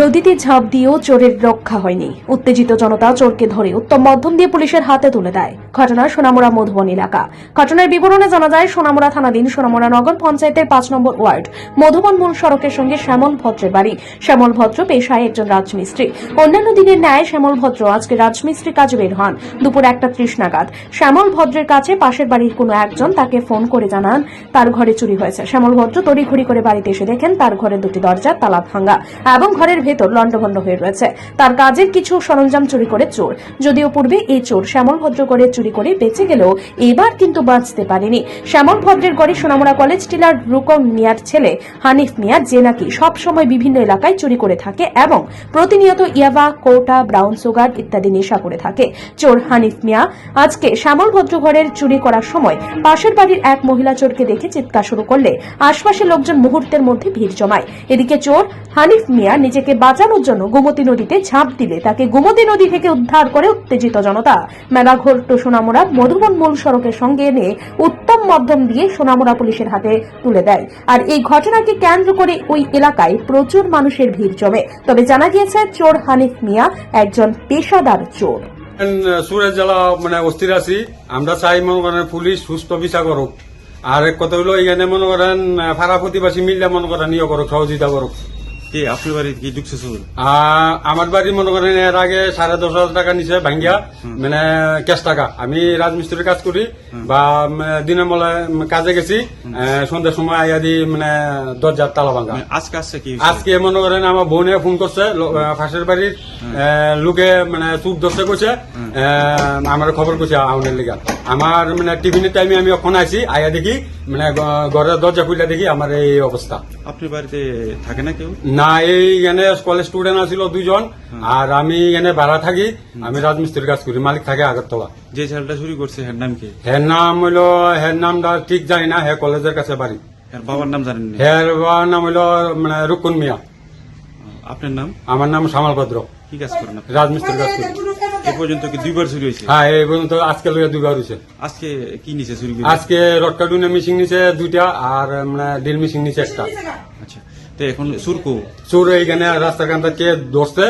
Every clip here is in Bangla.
নদীতে ঝাঁপ দিয়েও চোরের রক্ষা হয়নি। উত্তেজিত জনতা চোরকে ধরে উত্তম মধ্যম দিয়ে পুলিশের হাতে তুলে দেয়। ঘটনা সোনামুড়া মধুবন এলাকা। ঘটনার বিবরণে জানা যায়, সোনামুড়া থানাধীন সোনামুড়া নগর পঞ্চায়েতের পাঁচ নম্বর ওয়ার্ড, মধুবন মূল সড়কের সঙ্গে শ্যামল ভদ্রের বাড়ি। শ্যামল ভদ্র পেশায় একজন রাজমিস্ত্রি। অন্যান্য দিনের ন্যায় শ্যামল ভদ্র আজকে রাজমিস্ত্রি কাজে বের হন। দুপুর একটা ত্রিশ নাগাদ। শ্যামল ভদ্রের কাছে পাশের বাড়ির কোনো একজন তাকে ফোন করে জানান, তার ঘরে চুরি হয়েছে। শ্যামল ভদ্র তড়িঘড়ি করে বাড়িতে এসে দেখেন তার ঘরের দুটি দরজার তালা ভাঙা। এবং ঘরের ভেতর লণ্ডভণ্ড হয়ে রয়েছে। তার কাজের কিছু সরঞ্জাম চুরি করে চোর। যদিও পূর্বে এই চোর শ্যামল ভদ্র করে চুরি করে বেঁচে গেলেও এবার কিন্তু বাঁচতে পারেনি। শ্যামল ভদ্রের গড়ে সোনামুড়া কলেজ টিলার রুকম মিয়ার ছেলে হানিফ মিয়া, যে নাকি সবসময় বিভিন্ন এলাকায় চুরি করে থাকে এবং প্রতিনিয়ত ইয়াবা, কোটা, ব্রাউন সুগার ইত্যাদি নেশা করে থাকে। চোর হানিফ মিয়া আজকে শ্যামল ভদ্র ঘরের চুরি করার সময় পাশের বাড়ির এক মহিলা চোরকে দেখে চিৎকার শুরু করলে আশপাশের লোকজন মুহূর্তের মধ্যে ভিড় জমায়। এদিকে চোর হানিফ মিয়া নিজেকে বাঁচানোর জন্য গোমতী নদীতে ঝাঁপ দিলে তাকে গোমতী নদী থেকে উদ্ধার করে উত্তেজিত জনতা। মেলাঘোর টু সোনামুড়া মধুবন মূল সড়কের সঙ্গে এনে উত্তম মধ্যম দিয়ে সোনামুড়া পুলিশের হাতে তুলে দেয়। আর এই ঘটনাকে কেন্দ্র করে ওই এলাকায় প্রচুর মানুষের ভিড় জমে। তবে জানা গিয়েছে, চোর হানিফ মিয়া একজন পেশাদার চোর। সুরেশ জেলা মানে অস্থির আছি। আমরা চাই, মনে করেন, পুলিশ সুস্থ বিচার করুক। আর কথা হলো, এখানে মনে করেন ফারা প্রতিবাসী মিললে মনে করেন ইয়ে করুক, সহযোগিতা করুক। কে? আপনার বাড়ি কি ঢুকছে আমার বাড়ি মনে করেন এর আগে সাড়ে দশ হাজার টাকা নিছে ভাঙ্গিয়া মানে ক্যাশ টাকা। আমি রাজমিস্ত্রির কাজ করি বা দিনের উম, কাজে গেছি সন্ধ্যার সময় আইয়া দি মানে দরজার তালা ভাঙ্গা। মানে আজকে আসছে কি আজকে মনে করেন আমার বোনে ফোন করছে পাশের বাড়ির লোকে মানে চুপ ধরতে কইছে আহ, আমার খবর কইছে আউনের লিগা। আমার মানে টিফিনের টাইমে আমি ওখানে আছি আইয়া দেখি মানে ঘরের দরজা খুলে দেখি আমার এই অবস্থা। আপনার বাড়িতে থাকে না কেউ? না এই এখানে কলেজ স্টুডেন্ট আছিল দুজন আর আমি এখানে ভাড়া থাকি আমি রাজমিস্ত্রির কাজ করি মালিক থাকে আগরতলা। যে ছেলেটা চুরি করছে হ্যার নাম কি? হের নাম হইল হের নামটা ঠিক জানি না হে কলেজের কাছে বাড়ি। হ্যার বাবার নাম জানেন হের বাবার নাম হইল মানে রুকুন মিয়া। আপনার নাম? আমার নাম শ্যামাল ভদ্র। কি কাজ করেন রাজমিস্ত্রির কাজ করি। এ পর্যন্ত কি দুইবার চুরি হয়েছে? হ্যাঁ এই পর্যন্ত আজকে লইয়া দুইবার হয়েছে। আজকে কি নিছে চুরি করে? আজকে নিছে দুইটা আর মানে ড্রিল মিশিং নিছে একটা। আচ্ছা তো এখন সুরকো চোর এইখানে রাস্তার কান থেকে ধরছে?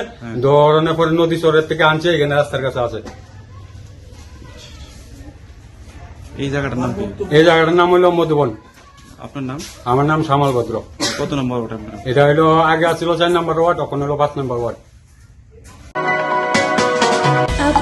ধরনের পরে নদী চরের থেকে আনছে এখানে রাস্তার কাছে আছে। এই জায়গাটার নাম কি? এই জায়গাটার নাম হইল মধুবন। আপনার নাম? আমার নাম শ্যামাল ভদ্র। কত নম্বর আপনার? এটা হইল আগে আছিল চার নম্বর ওয়ার্ড এখন হইল পাঁচ নম্বর ওয়ার্ড।